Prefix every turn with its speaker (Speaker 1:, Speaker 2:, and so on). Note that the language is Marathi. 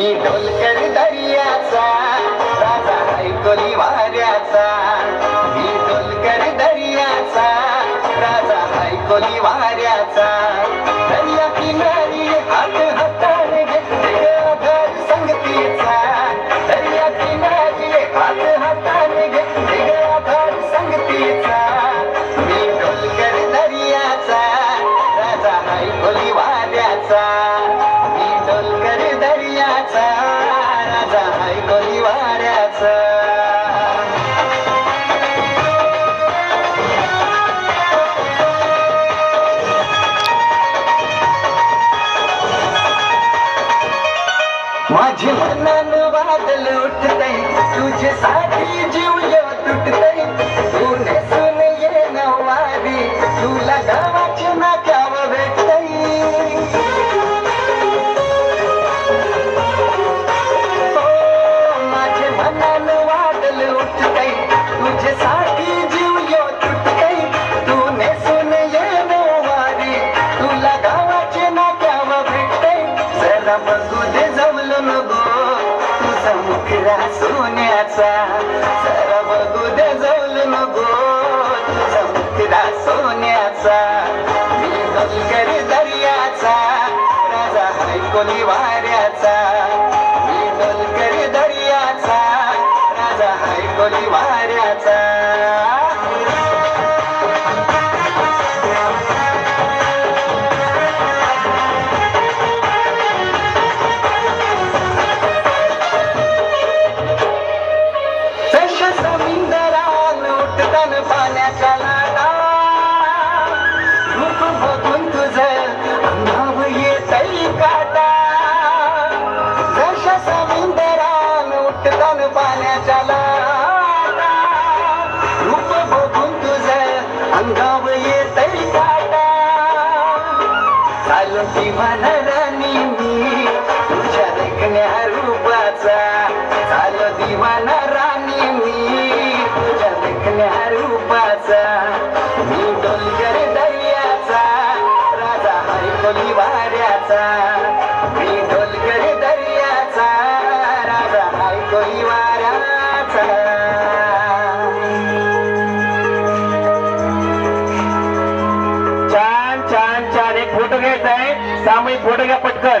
Speaker 1: मी ढोलकर दर्याचा राजा ऐकोली वाऱ्याचा मी ढोलकर दर्याचा राजा ऐकोली वाऱ्याचा माझी मनान बादल उठतय. तुझ्यासाठी जीव यो तुटतय. तू नेसून ये नवारी तुला गावाची नाकाव भेटतय. हो, माझे मनान वादल उठतय. तुझ्यासाठी जीव यो तुटतय. तू नेसून ये नवारी तुला गावाचे नाक्याव भेटतय. जरा बघू तुझा सोन्याचा. जरा बघू दे जवलो नको तुझा मुखरा सोन्याचा. मी डोलकर दर्याचा. राजा हाय कोणी वाऱ्याचा. मी डोलकर दर्याचा. राजा हाय कोणी वाऱ्याचा. जशा समुंदरात उठतान पाण्याच्या लाटा रूप बघून तुझं अंगाव येतई काटा. जशा समुंदरात उठतान पाण्याच्या लाटा रूप बघून तुझं अंगाव येतई काटा. चालू दिवान राणी मी तुझ्या देखण्या रूपाचा. चालू दिवान रूपाचा मी डोलकर दर्याचा राजा वाऱ्याचा. मी दर्याचा राजा हाय वाऱ्याचा.
Speaker 2: छान छान छान. एक फोटो घ्यायचा आहे. सामूहिक फोटो घ्या पटकन.